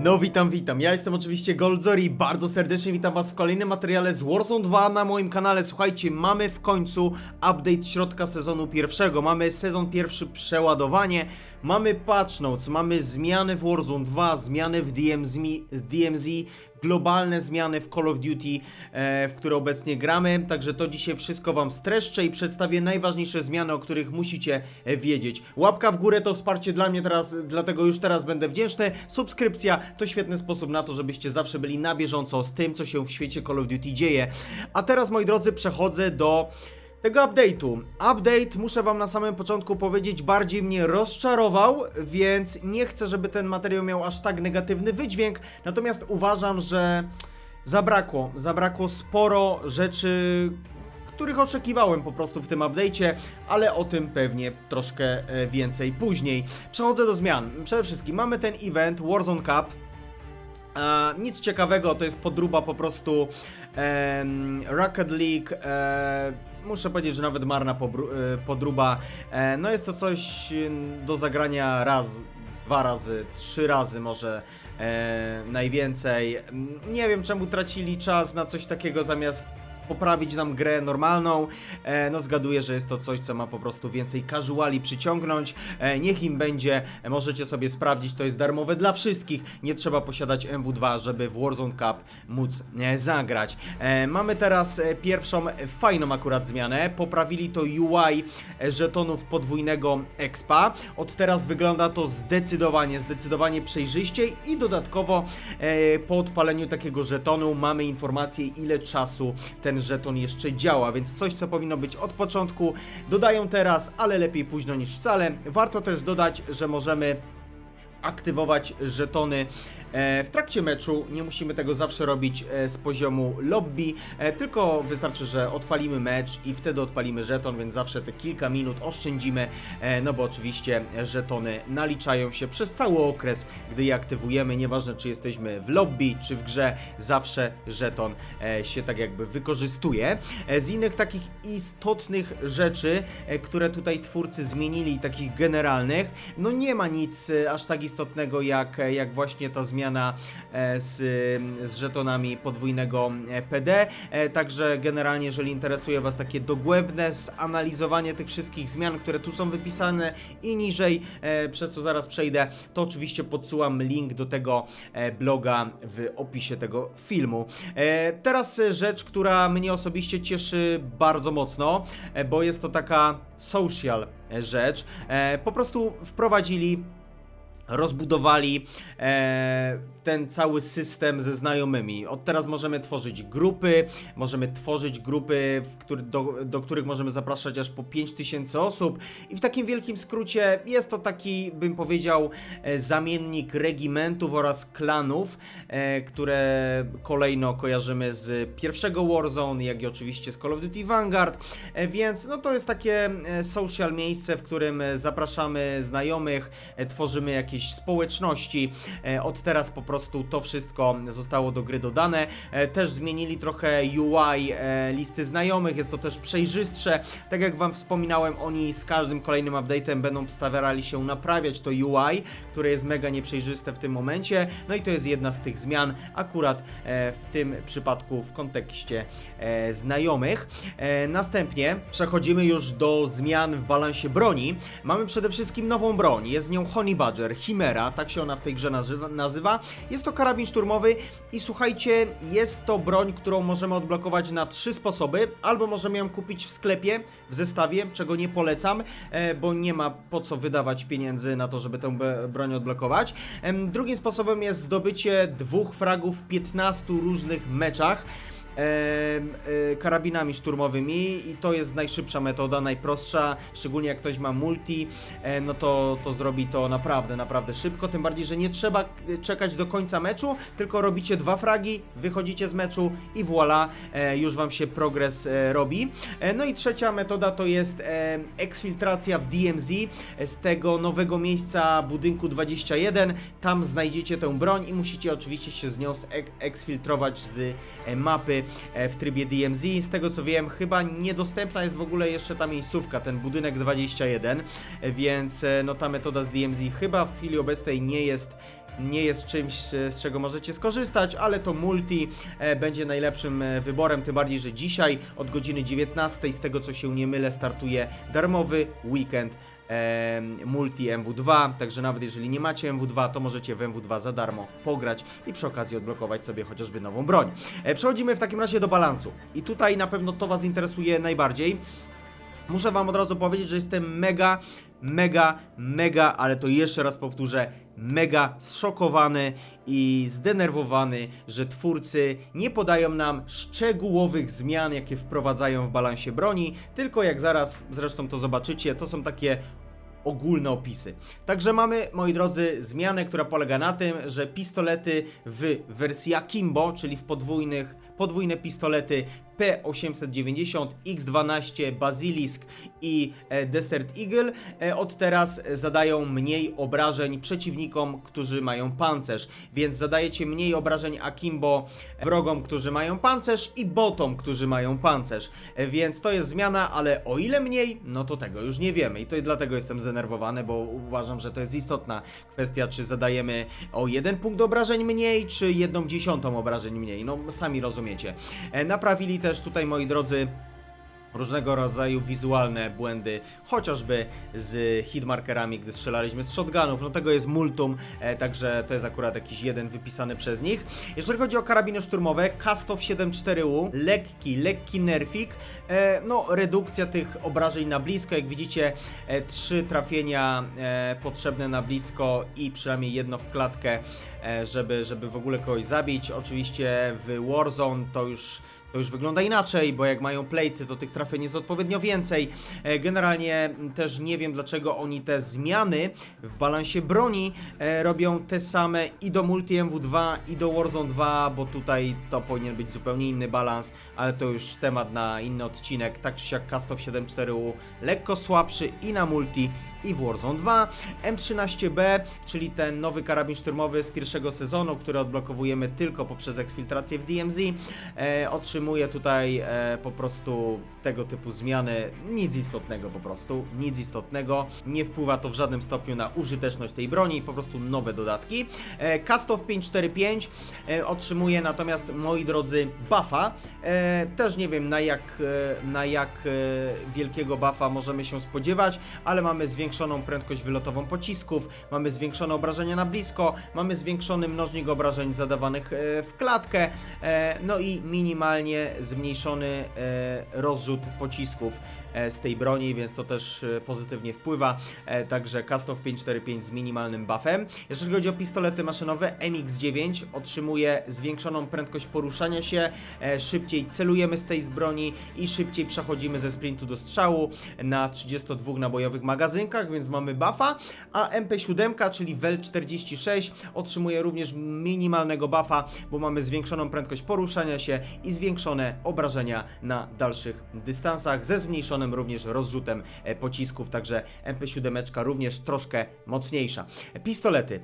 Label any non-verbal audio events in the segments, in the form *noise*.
No witam, witam. Ja jestem oczywiście Goldzori. Bardzo serdecznie witam was w kolejnym materiale z Warzone 2 na moim kanale. Słuchajcie, mamy w końcu update środka sezonu pierwszego. Mamy sezon pierwszy przeładowanie. Mamy patch notes, mamy zmiany w Warzone 2, zmiany w DMZ, DMZ globalne zmiany w Call of Duty, e, w które obecnie gramy. Także to dzisiaj wszystko Wam streszczę i przedstawię najważniejsze zmiany, o których musicie e, wiedzieć. Łapka w górę to wsparcie dla mnie teraz, dlatego już teraz będę wdzięczny. Subskrypcja to świetny sposób na to, żebyście zawsze byli na bieżąco z tym, co się w świecie Call of Duty dzieje. A teraz, moi drodzy, przechodzę do tego update'u. Update, muszę wam na samym początku powiedzieć, bardziej mnie rozczarował, więc nie chcę, żeby ten materiał miał aż tak negatywny wydźwięk, natomiast uważam, że zabrakło, zabrakło sporo rzeczy, których oczekiwałem po prostu w tym update'cie, ale o tym pewnie troszkę e, więcej później. Przechodzę do zmian. Przede wszystkim mamy ten event Warzone Cup, E, nic ciekawego, to jest podruba po prostu em, Rocket League. E, muszę powiedzieć, że nawet marna e, podruba. E, no jest to coś do zagrania raz, dwa razy, trzy razy może e, najwięcej. Nie wiem czemu tracili czas na coś takiego zamiast poprawić nam grę normalną. E, no zgaduję, że jest to coś, co ma po prostu więcej casuali przyciągnąć. E, niech im będzie, e, możecie sobie sprawdzić, to jest darmowe dla wszystkich. Nie trzeba posiadać MW2, żeby w Warzone Cup móc e, zagrać. E, mamy teraz e, pierwszą fajną akurat zmianę. Poprawili to UI e, żetonów podwójnego expa. Od teraz wygląda to zdecydowanie, zdecydowanie przejrzyściej i dodatkowo e, po odpaleniu takiego żetonu mamy informację ile czasu ten żeton jeszcze działa, więc coś co powinno być od początku dodają teraz, ale lepiej późno niż wcale. Warto też dodać, że możemy aktywować żetony e, w trakcie meczu. Nie musimy tego zawsze robić e, z poziomu lobby, e, tylko wystarczy, że odpalimy mecz i wtedy odpalimy żeton, więc zawsze te kilka minut oszczędzimy, no bo oczywiście żetony naliczają się przez cały okres, gdy je aktywujemy, nieważne czy jesteśmy w lobby, czy w grze, zawsze żeton się tak jakby wykorzystuje. Z innych takich istotnych rzeczy, które tutaj twórcy zmienili, takich generalnych, no nie ma nic aż tak istotnego jak, jak właśnie ta zmiana e, z, z żetonami podwójnego e, PD. E, Także generalnie, jeżeli interesuje Was takie dogłębne zanalizowanie tych wszystkich zmian, które tu są wypisane i niżej, przez co zaraz przejdę, to oczywiście podsyłam link do tego bloga w opisie tego filmu. Teraz rzecz, która mnie osobiście cieszy bardzo mocno, bo jest to taka social rzecz. Po prostu wprowadzili rozbudowali e, ten cały system ze znajomymi. Od teraz możemy tworzyć grupy, możemy tworzyć grupy, który, do, do których możemy zapraszać aż po 5000 osób i w takim wielkim skrócie jest to taki, bym powiedział, e, zamiennik regimentów oraz klanów, e, które kolejno kojarzymy z pierwszego Warzone, jak i oczywiście z Call of Duty Vanguard, e, więc no to jest takie e, social miejsce, w którym e, zapraszamy znajomych, e, tworzymy jakieś społeczności. E, Od teraz po prostu to wszystko zostało do gry dodane. E, Też zmienili trochę UI e, listy znajomych, jest to też przejrzystsze. Tak jak Wam wspominałem, oni z każdym kolejnym update'em będą starali się naprawiać to UI, które jest mega nieprzejrzyste w tym momencie. No i to jest jedna z tych zmian, akurat w tym przypadku w kontekście znajomych. Następnie przechodzimy już do zmian w balansie broni. Mamy przede wszystkim nową broń, jest nią Honey Badger, Chimera, tak się ona w tej grze nazywa. Jest to karabin szturmowy i słuchajcie, jest to broń, którą możemy odblokować na trzy sposoby. Albo możemy ją kupić w sklepie, w zestawie, czego nie polecam, e, bo nie ma po co wydawać pieniędzy na to, żeby tę broń odblokować. Drugim sposobem jest zdobycie dwóch fragów w 15 różnych meczach karabinami szturmowymi i to jest najszybsza metoda, najprostsza, szczególnie jak ktoś ma multi, e, no to, to zrobi to naprawdę, naprawdę szybko, tym bardziej, że nie trzeba e, czekać do końca meczu, tylko robicie dwa fragi, wychodzicie z meczu i voilà, e, już wam się progres e, robi. No i trzecia metoda to jest eksfiltracja w DMZ z tego nowego miejsca budynku 21, tam znajdziecie tę broń i musicie oczywiście się z nią ek- eksfiltrować z mapy w trybie DMZ. Z tego co wiem, chyba niedostępna jest w ogóle jeszcze ta miejscówka, ten budynek 21, e, więc e, no ta metoda z DMZ chyba w chwili obecnej nie jest nie jest czymś, e, z czego możecie skorzystać, ale to multi e, będzie najlepszym e, wyborem, tym bardziej, że dzisiaj od godziny 19, z tego co się nie mylę, startuje darmowy weekend e, multi MW2, także nawet jeżeli nie macie MW2, to możecie w MW2 za darmo pograć i przy okazji odblokować sobie chociażby nową broń. E, przechodzimy w takim razie do balansu i tutaj na pewno to Was interesuje najbardziej. Muszę wam od razu powiedzieć, że jestem mega, mega, mega, ale to jeszcze raz powtórzę, mega zszokowany i zdenerwowany, że twórcy nie podają nam szczegółowych zmian, jakie wprowadzają w balansie broni, tylko jak zaraz zresztą to zobaczycie, to są takie ogólne opisy. Także mamy, moi drodzy, zmianę, która polega na tym, że pistolety w wersji Akimbo, czyli w podwójnych, podwójne pistolety P890, X12, Basilisk i e, Desert Eagle. E, od teraz zadają mniej obrażeń przeciwnikom, którzy mają pancerz, więc zadajecie mniej obrażeń Akimbo wrogom, którzy mają pancerz i botom, którzy mają pancerz, E, więc to jest zmiana, ale o ile mniej, no to tego już nie wiemy. I to dlatego jestem zdenerwowany, bo uważam, że to jest istotna kwestia, czy zadajemy o jeden punkt obrażeń mniej, czy jedną dziesiątą obrażeń mniej, no sami rozumiecie. E, Naprawili też tutaj, moi drodzy, różnego rodzaju wizualne błędy, chociażby z hitmarkerami, gdy strzelaliśmy z shotgunów, no tego jest multum, e, także to jest akurat jakiś jeden wypisany przez nich. Jeżeli chodzi o karabiny szturmowe, Kastow 7.4U, lekki, lekki nerfik, e, no redukcja tych obrażeń na blisko, jak widzicie, e, trzy trafienia e, potrzebne na blisko i przynajmniej jedno w klatkę, e, żeby, żeby w ogóle kogoś zabić. Oczywiście w Warzone to już to już wygląda inaczej, bo jak mają plate, to tych trafień jest odpowiednio więcej. E, Generalnie też nie wiem, dlaczego oni te zmiany w balansie broni e, robią te same i do Multi MW2 i do Warzone 2, bo tutaj to powinien być zupełnie inny balans, ale to już temat na inny odcinek. Tak czy siak Castow 7.4U lekko słabszy i na Multi i w Warzone 2. M13B, czyli ten nowy karabin szturmowy z pierwszego sezonu, który odblokowujemy tylko poprzez eksfiltrację w DMZ, e, otrzymuje tutaj e, po prostu tego typu zmiany. Nic istotnego po prostu, nic istotnego. Nie wpływa to w żadnym stopniu na użyteczność tej broni, po prostu nowe dodatki. E, Castow 545 e, otrzymuje natomiast, moi drodzy, buffa. E, też nie wiem na jak, e, na jak e, wielkiego buffa możemy się spodziewać, ale mamy zwiększoną prędkość wylotową pocisków, mamy zwiększone obrażenia na blisko, mamy zwiększony mnożnik obrażeń zadawanych e, w klatkę, e, no i minimalnie zmniejszony e, rozrzut pocisków z tej broni, więc to też e, pozytywnie wpływa. E, Także Castow 545 z minimalnym buffem. Jeżeli chodzi o pistolety maszynowe, MX9 otrzymuje zwiększoną prędkość poruszania się, e, szybciej celujemy z tej broni i szybciej przechodzimy ze sprintu do strzału na 32 nabojowych magazynkach, więc mamy buffa, a MP7, czyli VEL 46 otrzymuje również minimalnego buffa, bo mamy zwiększoną prędkość poruszania się i zwiększone obrażenia na dalszych dystansach, ze zmniejszonym również rozrzutem e, pocisków, także MP7 również troszkę mocniejsza. Pistolety.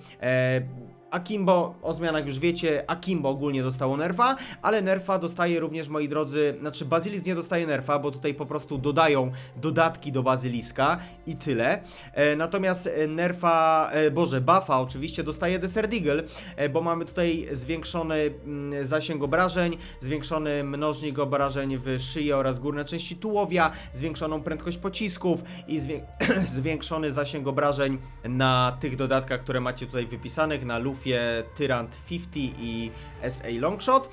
Akimbo, o zmianach już wiecie, Akimbo ogólnie dostało nerfa, ale nerfa dostaje również, moi drodzy, znaczy Bazylis nie dostaje nerfa, bo tutaj po prostu dodają dodatki do Bazyliska i tyle. E, natomiast e, nerfa, e, boże, buffa oczywiście dostaje Desert Eagle, e, bo mamy tutaj zwiększony mm, zasięg obrażeń, zwiększony mnożnik obrażeń w szyi oraz górne części tułowia, zwiększoną prędkość pocisków i zwię *clears throat* zwiększony zasięg obrażeń na tych dodatkach, które macie tutaj wypisanych, na Lufie, Tyrant 50 i SA Longshot.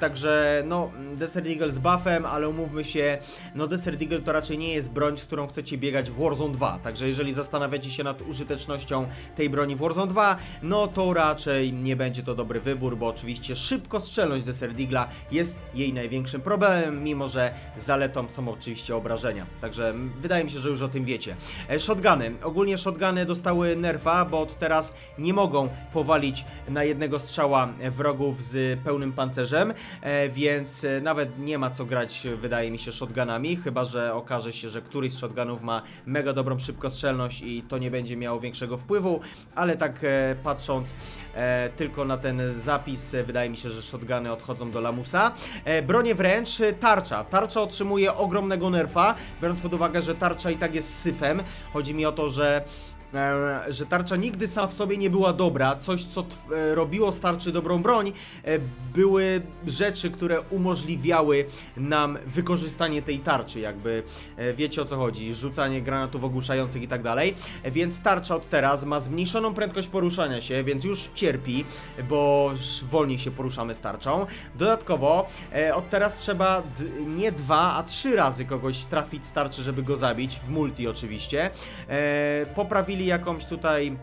Także no, Desert Eagle z buffem, ale umówmy się, no Desert Eagle to raczej nie jest broń, z którą chcecie biegać w Warzone 2. Także jeżeli zastanawiacie się nad użytecznością tej broni w Warzone 2, no to raczej nie będzie to dobry wybór, bo oczywiście szybkostrzelność Desert Eagle'a jest jej największym problemem, mimo że zaletą są oczywiście obrażenia. Także wydaje mi się, że już o tym wiecie. E, Shotguny. Ogólnie shotguny dostały nerfa, bo od teraz nie mogą powalić na jednego strzała wrogów z pełnym pancerzem, e, więc e, nawet nie ma co grać, wydaje mi się, shotgunami, chyba że okaże się, że któryś z shotgunów ma mega dobrą szybkostrzelność i to nie będzie miało większego wpływu, ale tak e, patrząc tylko na ten zapis, wydaje mi się, że shotguny odchodzą do lamusa. Bronie wręcz, tarcza. Tarcza otrzymuje ogromnego nerfa, biorąc pod uwagę, że tarcza i tak jest syfem. Chodzi mi o to, że e, że tarcza nigdy sama w sobie nie była dobra. Coś, co e, robiło z tarczy dobrą broń, e, były rzeczy, które umożliwiały nam wykorzystanie tej tarczy, jakby wiecie o co chodzi, rzucanie granatów ogłuszających i tak dalej. Więc tarcza od teraz ma zmniejszoną prędkość poruszania się, więc już cierpi, bo już wolniej się poruszamy z tarczą. Dodatkowo od teraz trzeba nie dwa, a trzy razy kogoś trafić z tarczy, żeby go zabić, w multi oczywiście. Poprawili jakąś tutaj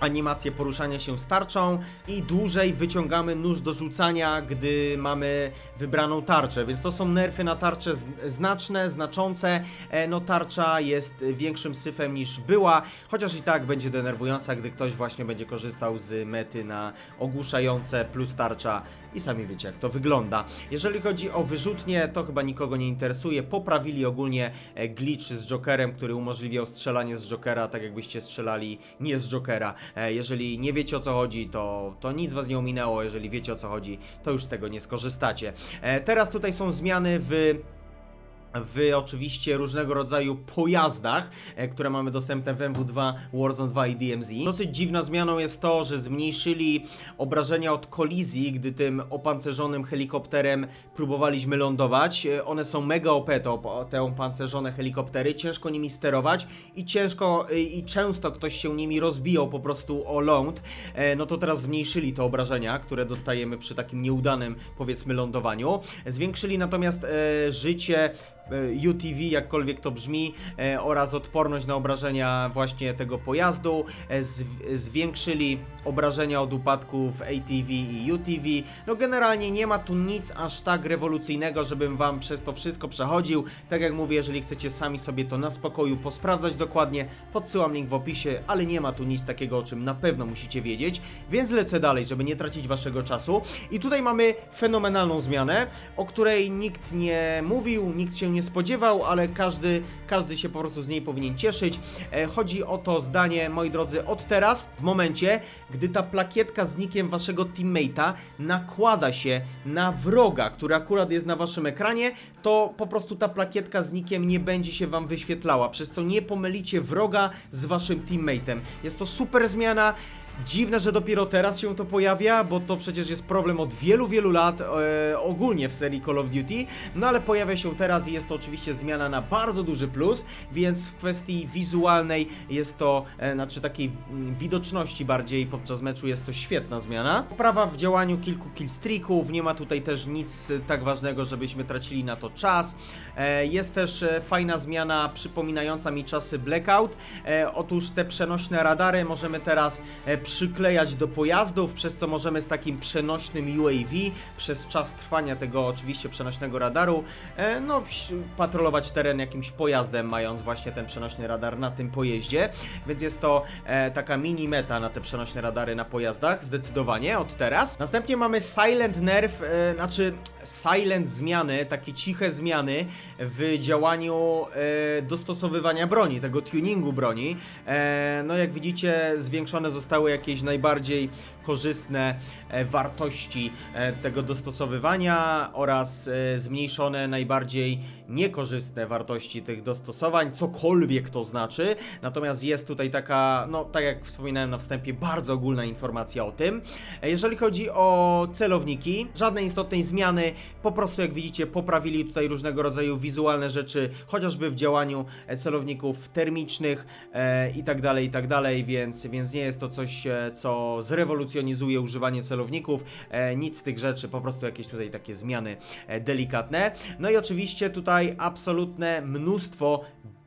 animację poruszania się z tarczą i dłużej wyciągamy nóż do rzucania, gdy mamy wybraną tarczę, więc to są nerfy na tarczę znaczne, znaczące. E, no tarcza jest większym syfem niż była, chociaż i tak będzie denerwująca, gdy ktoś właśnie będzie korzystał z mety na ogłuszające plus tarcza i sami wiecie jak to wygląda. Jeżeli chodzi o wyrzutnie, to chyba nikogo nie interesuje. Poprawili ogólnie e, glitch z Jokerem, który umożliwiał strzelanie z Jokera, tak jakbyście strzelali nie z Jokera. E, Jeżeli nie wiecie o co chodzi, to, to nic was nie ominęło. Jeżeli wiecie o co chodzi, to już z tego nie skorzystacie. E, Teraz tutaj są zmiany w w oczywiście różnego rodzaju pojazdach, e, które mamy dostępne w MW2, Warzone 2 i DMZ. Dosyć dziwną zmianą jest to, że zmniejszyli obrażenia od kolizji, gdy tym opancerzonym helikopterem próbowaliśmy lądować. E, One są mega OP, te, op- te opancerzone helikoptery, ciężko nimi sterować i ciężko e, i często ktoś się nimi rozbijał po prostu o ląd. No to teraz zmniejszyli te obrażenia, które dostajemy przy takim nieudanym powiedzmy lądowaniu. Zwiększyli natomiast e, życie UTV, jakkolwiek to brzmi, e, oraz odporność na obrażenia właśnie tego pojazdu. E, zw- zwiększyli obrażenia od upadków ATV i UTV. No generalnie nie ma tu nic aż tak rewolucyjnego, żebym wam przez to wszystko przechodził. Tak jak mówię, jeżeli chcecie sami sobie to na spokoju posprawdzać dokładnie, podsyłam link w opisie, ale nie ma tu nic takiego, o czym na pewno musicie wiedzieć, więc lecę dalej, żeby nie tracić waszego czasu. I tutaj mamy fenomenalną zmianę, o której nikt nie mówił, nikt się nie spodziewał, ale każdy, każdy się po prostu z niej powinien cieszyć. E, chodzi o to zdanie, moi drodzy, od teraz, w momencie, gdy ta plakietka z nikiem waszego teammate'a nakłada się na wroga, który akurat jest na waszym ekranie, to po prostu ta plakietka z nikiem nie będzie się wam wyświetlała, przez co nie pomylicie wroga z waszym teammate'em. Jest to super zmiana. Dziwne, że dopiero teraz się to pojawia, bo to przecież jest problem od wielu, wielu lat e, ogólnie w serii Call of Duty, no ale pojawia się teraz i jest to oczywiście zmiana na bardzo duży plus, więc w kwestii wizualnej jest to, e, znaczy takiej mm, widoczności bardziej podczas meczu jest to świetna zmiana. Poprawa w działaniu kilku killstreaków, nie ma tutaj też nic tak ważnego, żebyśmy tracili na to czas. E, jest też e, fajna zmiana przypominająca mi czasy Blackout. E, otóż te przenośne radary możemy teraz e, przyklejać do pojazdów, przez co możemy z takim przenośnym UAV przez czas trwania tego oczywiście przenośnego radaru, e, no patrolować teren jakimś pojazdem, mając właśnie ten przenośny radar na tym pojeździe, więc jest to e, taka mini meta na te przenośne radary na pojazdach, zdecydowanie od teraz. Następnie mamy Silent Nerf, e, znaczy silent zmiany, takie ciche zmiany w działaniu e, dostosowywania broni, tego tuningu broni. E, no jak widzicie, zwiększone zostały jakieś najbardziej korzystne e, wartości e, tego dostosowywania oraz e, zmniejszone najbardziej niekorzystne wartości tych dostosowań, cokolwiek to znaczy. Natomiast jest tutaj taka, no tak jak wspominałem na wstępie, bardzo ogólna informacja o tym. Jeżeli chodzi o celowniki, żadnej istotnej zmiany, po prostu jak widzicie poprawili tutaj różnego rodzaju wizualne rzeczy, chociażby w działaniu celowników termicznych e, i tak dalej, i tak dalej, więc, więc nie jest to coś, co zrewolucjonizuje używanie celowników, e, nic z tych rzeczy, po prostu jakieś tutaj takie zmiany e, delikatne. No i oczywiście tutaj absolutne mnóstwo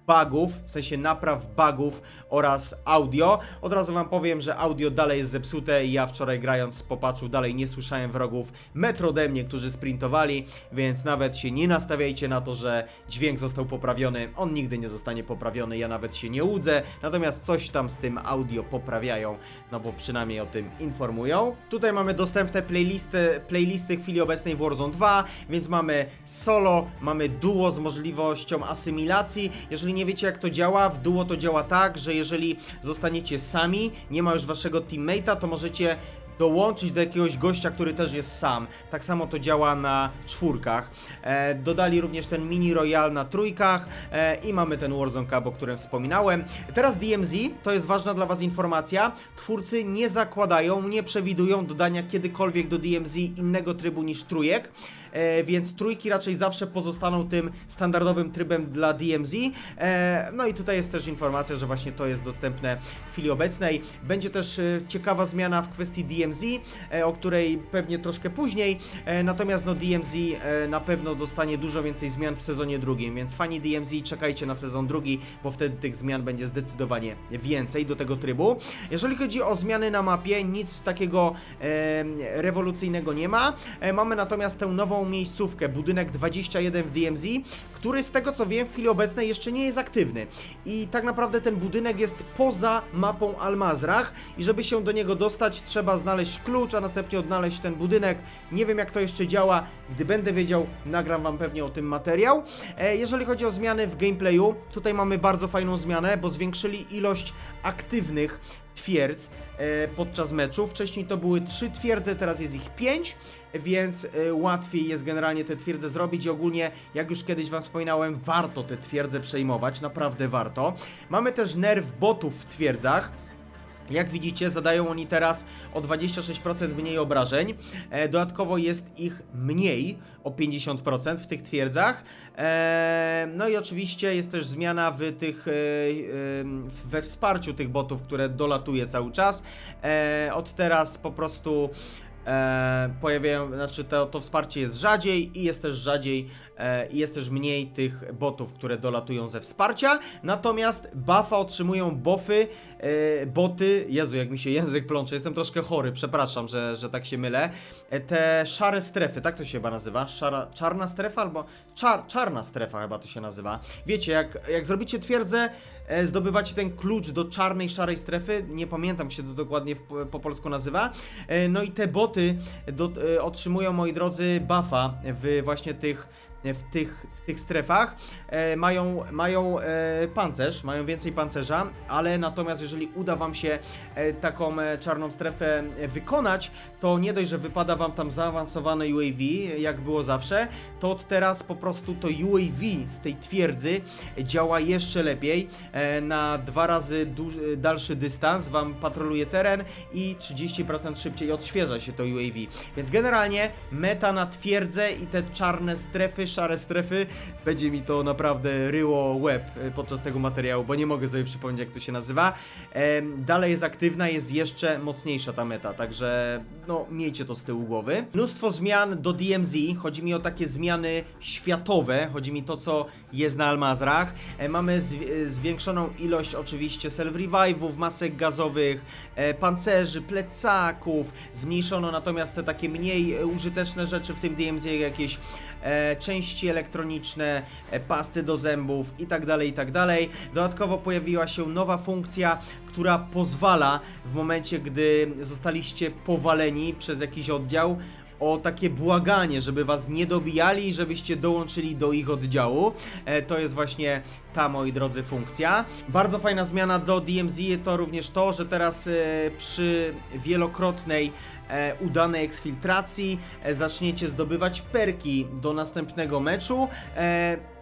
bugów, w sensie napraw bugów oraz audio. Od razu wam powiem, że audio dalej jest zepsute i ja wczoraj grając po patchu dalej nie słyszałem wrogów metro ode mnie, którzy sprintowali, więc nawet się nie nastawiajcie na to, że dźwięk został poprawiony. On nigdy nie zostanie poprawiony, ja nawet się nie łudzę. Natomiast coś tam z tym audio poprawiają, no bo przynajmniej o tym informują. Tutaj mamy dostępne playlisty, playlisty w chwili obecnej w Warzone 2, więc mamy solo, mamy duo z możliwością asymilacji. Jeżeli nie wiecie jak to działa, w duo to działa tak, że jeżeli zostaniecie sami, nie ma już waszego teammate'a, to możecie dołączyć do jakiegoś gościa, który też jest sam. Tak samo to działa na czwórkach. E, dodali również ten mini royal na trójkach e, i mamy ten Warzone Cup, o którym wspominałem. Teraz DMZ, to jest ważna dla Was informacja. Twórcy nie zakładają, nie przewidują dodania kiedykolwiek do DMZ innego trybu niż trójek. E, więc trójki raczej zawsze pozostaną tym standardowym trybem dla DMZ. E, no i tutaj jest też informacja, że właśnie to jest dostępne w chwili obecnej. Będzie też e, ciekawa zmiana w kwestii DMZ, o której pewnie troszkę później. Natomiast no DMZ na pewno dostanie dużo więcej zmian w sezonie drugim, więc fani DMZ czekajcie na sezon drugi, bo wtedy tych zmian będzie zdecydowanie więcej do tego trybu. Jeżeli chodzi o zmiany na mapie, nic takiego e, rewolucyjnego nie ma. E, mamy natomiast tę nową miejscówkę, budynek 21 w DMZ, który z tego co wiem w chwili obecnej jeszcze nie jest aktywny. I tak naprawdę ten budynek jest poza mapą Almazrach i żeby się do niego dostać trzeba znaleźć klucz, a następnie odnaleźć ten budynek. Nie wiem jak to jeszcze działa, gdy będę wiedział nagram wam pewnie o tym materiał. E, jeżeli chodzi o zmiany w gameplayu, tutaj mamy bardzo fajną zmianę, bo zwiększyli ilość aktywnych twierdz e, podczas meczu. Wcześniej to były trzy twierdze, teraz jest ich pięć, więc e, łatwiej jest generalnie te twierdze zrobić i ogólnie, jak już kiedyś Wam wspominałem, warto te twierdze przejmować, naprawdę warto. Mamy też nerw botów w twierdzach. Jak widzicie, zadają oni teraz o 26% mniej obrażeń. E, dodatkowo jest ich mniej o 50% w tych twierdzach. E, no i oczywiście jest też zmiana w tych, e, e, we wsparciu tych botów, które dolatuje cały czas. E, od teraz po prostu e, pojawiają, znaczy to, to wsparcie jest rzadziej i jest też rzadziej e, i jest też mniej tych botów, które dolatują ze wsparcia. Natomiast buffa otrzymują buffy, e, boty, Jezu, jak mi się język plącze, jestem troszkę chory, przepraszam, że, że tak się mylę. E, te szare strefy, tak to się chyba nazywa? Szara, czarna strefa albo czar, czarna strefa chyba to się nazywa. Wiecie, jak, jak zrobicie twierdzę, e, zdobywacie ten klucz do czarnej, szarej strefy, nie pamiętam jak się to dokładnie w, po polsku nazywa. E, no i te boty do, e, otrzymują, moi drodzy, buffa w właśnie tych w tych, w tych strefach e, mają, mają e, pancerz, mają więcej pancerza, ale natomiast jeżeli uda Wam się e, taką e, czarną strefę e, wykonać, to nie dość, że wypada Wam tam zaawansowane UAV, jak było zawsze, to od teraz po prostu to UAV z tej twierdzy działa jeszcze lepiej, e, na dwa razy du- dalszy dystans Wam patroluje teren i 30% szybciej odświeża się to UAV, więc generalnie meta na twierdzę i te czarne strefy, szare strefy, będzie mi to naprawdę ryło łeb e, podczas tego materiału, bo nie mogę sobie przypomnieć jak to się nazywa. Dalej jest aktywna, jest jeszcze mocniejsza ta meta, także no miejcie to z tyłu głowy. Mnóstwo zmian do DMZ, chodzi mi o takie zmiany światowe, chodzi mi to co jest na Almazrach. E, mamy e, zwiększoną ilość oczywiście self-revive'ów, masek gazowych, pancerzy, plecaków, zmniejszono natomiast te takie mniej użyteczne rzeczy w tym DMZ, jak jakieś e, części elektroniczne, e, pasty do zębów i tak dalej, i tak. Dodatkowo pojawiła się nowa funkcja, która pozwala w momencie, gdy zostaliście powaleni przez jakiś oddział, o takie błaganie, żeby was nie dobijali i żebyście dołączyli do ich oddziału. E, to jest właśnie ta, moi drodzy, funkcja. Bardzo fajna zmiana do DMZ to również to, że teraz e, przy wielokrotnej e, udanej eksfiltracji zaczniecie zdobywać perki do następnego meczu.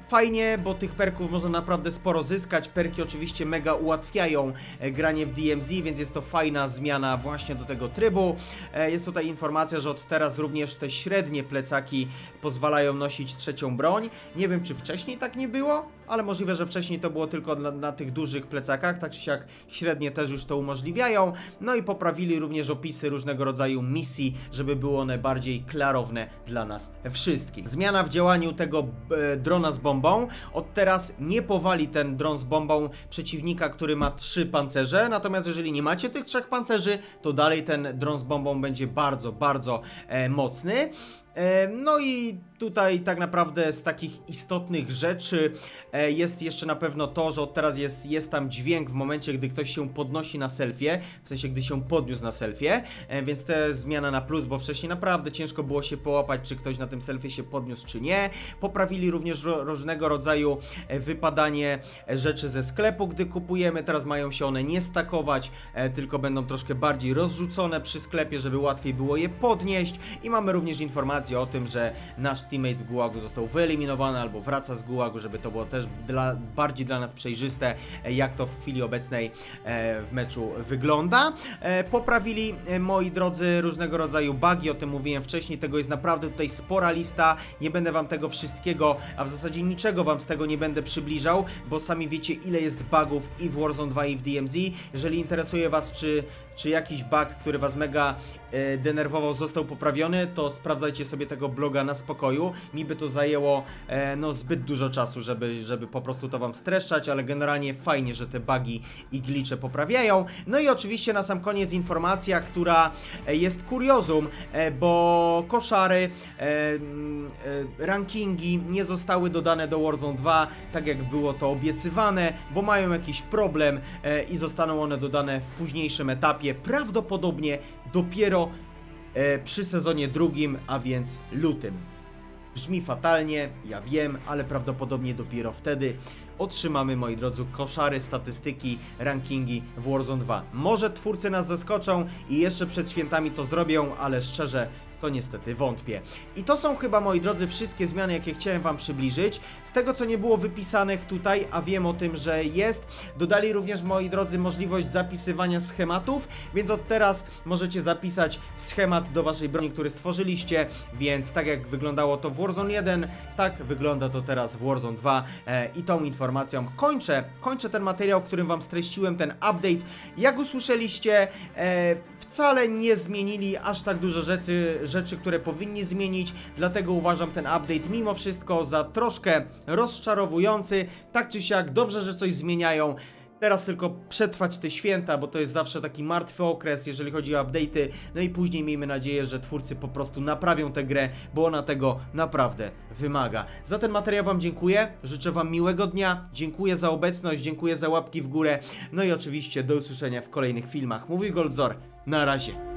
Fajnie, bo tych perków można naprawdę sporo zyskać. Perki oczywiście mega ułatwiają e, granie w DMZ, więc jest to fajna zmiana właśnie do tego trybu. E, Jest tutaj informacja, że od teraz również te średnie plecaki pozwalają nosić trzecią broń. Nie wiem, czy wcześniej tak nie było, ale możliwe, że wcześniej to było tylko na, na tych dużych plecakach, tak czy siak średnie też już to umożliwiają. No i poprawili również opisy różnego rodzaju misji, żeby były one bardziej klarowne dla nas wszystkich. Zmiana w działaniu tego e, drona z bombą. Od teraz nie powali ten dron z bombą przeciwnika, który ma trzy pancerze, natomiast jeżeli nie macie tych trzech pancerzy, to dalej ten dron z bombą będzie bardzo, bardzo e, mocny. E, No i tutaj tak naprawdę z takich istotnych rzeczy e, jest jeszcze na pewno to, że od teraz jest, jest tam dźwięk w momencie, gdy ktoś się podnosi na selfie, w sensie gdy się podniósł na selfie, e, więc to jest zmiana na plus, bo wcześniej naprawdę ciężko było się połapać, czy ktoś na tym selfie się podniósł, czy nie. Poprawili również ro, różnego rodzaju wypadanie rzeczy ze sklepu, gdy kupujemy, teraz mają się one nie stakować, tylko będą troszkę bardziej rozrzucone przy sklepie, żeby łatwiej było je podnieść. I mamy również informację o tym, że nasz teammate w Gułagu został wyeliminowany albo wraca z Gułagu, żeby to było też dla, bardziej dla nas przejrzyste, e, jak to w chwili obecnej e, w meczu wygląda. E, poprawili, moi drodzy, różnego rodzaju bugi, o tym mówiłem wcześniej, tego jest naprawdę tutaj spora lista, nie będę wam tego wszystkiego, a w zasadzie niczego wam z tego nie będę przybliżał, bo sami wiecie ile jest bugów i w Warzone 2 i w DMZ. Jeżeli interesuje was, czy, czy jakiś bug, który was mega e, denerwował, został poprawiony, to sprawdzajcie sobie tego bloga na spokoju. Mi by to zajęło e, no, zbyt dużo czasu, żeby, żeby po prostu to wam streszczać, ale generalnie fajnie, że te bugi i glicze poprawiają. No i oczywiście na sam koniec informacja, która e, jest kuriozum, e, bo koszary, e, e, rankingi nie zostały dodane do Warzone 2, tak jak było to obiecywane, bo mają jakiś problem e, i zostaną one dodane w późniejszym etapie, prawdopodobnie dopiero e, przy sezonie drugim, a więc lutym. Brzmi fatalnie, ja wiem, ale prawdopodobnie dopiero wtedy otrzymamy, moi drodzy, koszary, statystyki, rankingi w Warzone 2. Może twórcy nas zaskoczą i jeszcze przed świętami to zrobią, ale szczerze, to niestety wątpię. I to są chyba, moi drodzy, wszystkie zmiany, jakie chciałem Wam przybliżyć. Z tego, co nie było wypisanych tutaj, a wiem o tym, że jest, dodali również, moi drodzy, możliwość zapisywania schematów, więc od teraz możecie zapisać schemat do Waszej broni, który stworzyliście, więc tak jak wyglądało to w Warzone 1, tak wygląda to teraz w Warzone 2 e, i tą informacją kończę, kończę ten materiał, którym Wam streściłem ten update. Jak usłyszeliście, e, wcale nie zmienili aż tak dużo rzeczy, rzeczy, które powinni zmienić, dlatego uważam ten update mimo wszystko za troszkę rozczarowujący. Tak czy siak, dobrze, że coś zmieniają. Teraz tylko przetrwać te święta, bo to jest zawsze taki martwy okres, jeżeli chodzi o update'y. No i później miejmy nadzieję, że twórcy po prostu naprawią tę grę, bo ona tego naprawdę wymaga. Za ten materiał Wam dziękuję, życzę Wam miłego dnia, dziękuję za obecność, dziękuję za łapki w górę. No i oczywiście do usłyszenia w kolejnych filmach. Mówi Goldzor, na razie.